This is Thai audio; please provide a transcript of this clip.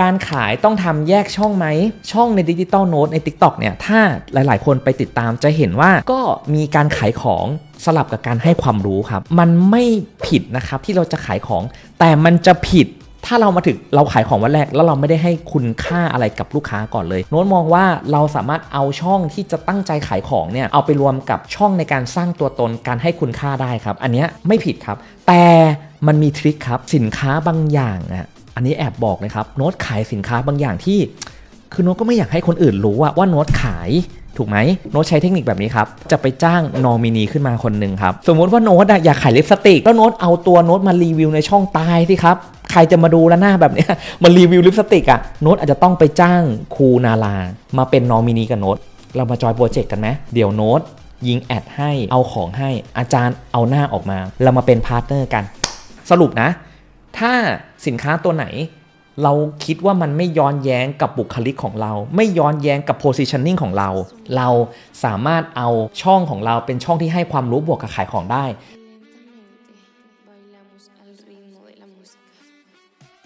การขายต้องทำแยกช่องไหม ช่องในดิจิตอลโน้ตใน TikTok เนี่ย ถ้าหลาย ๆ คนไปติดตามจะเห็นว่าก็มีการขายของสลับกับการให้ความรู้ครับ มันไม่ผิดนะครับที่เราจะขายของ แต่มันจะผิดถ้าเรามาถึงเราขายของวันแรก แล้วเราไม่ได้ให้คุณค่าอะไรกับลูกค้าก่อนเลย โน้ตมองว่าเราสามารถเอาช่องที่จะตั้งใจขายของเนี่ยเอาไปรวมกับช่องในการสร้างตัวตนการให้คุณค่าได้ครับ อันนี้ไม่ผิดครับ แต่มันมีทริคครับสินค้าบางอย่างอะ อันนี้แอบบอกเลยครับโน้ตขายสินค้าบางอย่างที่ คือโน้ตก็ไม่อยากให้คนอื่นรู้ว่าว่าโน้ตขายถูกไหมโน้ตใช้เทคนิคแบบนี้ครับ จะไปจ้างนอมินีขึ้นมาคนหนึ่งครับ สมมุติว่าโน้ตอยากขายลิปสติก แล้วโน้ตเอาตัวโน้ตมารีวิวในช่องตายสิครับ ใครจะมาดูแล้วหน้าแบบนี้มารีวิวลิปสติกอะโน้ตอาจจะต้องไปจ้างครูนารามาเป็นนอมินีกับโน้ตเรามาจอยโปรเจกต์กันไหมเดี๋ยวโน้ตยิงแอดให้เอาของให้อาจารย์เอาหน้าออกมา เรามาเป็นพาร์ทเนอร์กัน สรุปนะ ถ้าสินค้าตัวไหน เราคิดว่ามันไม่ย้อนแย้งกับบุคลิกของเรา ไม่ย้อนแย้งกับ positioning ของเรา เราสามารถเอาช่องของเราเป็นช่องที่ให้ความรู้บวกกับขายของได้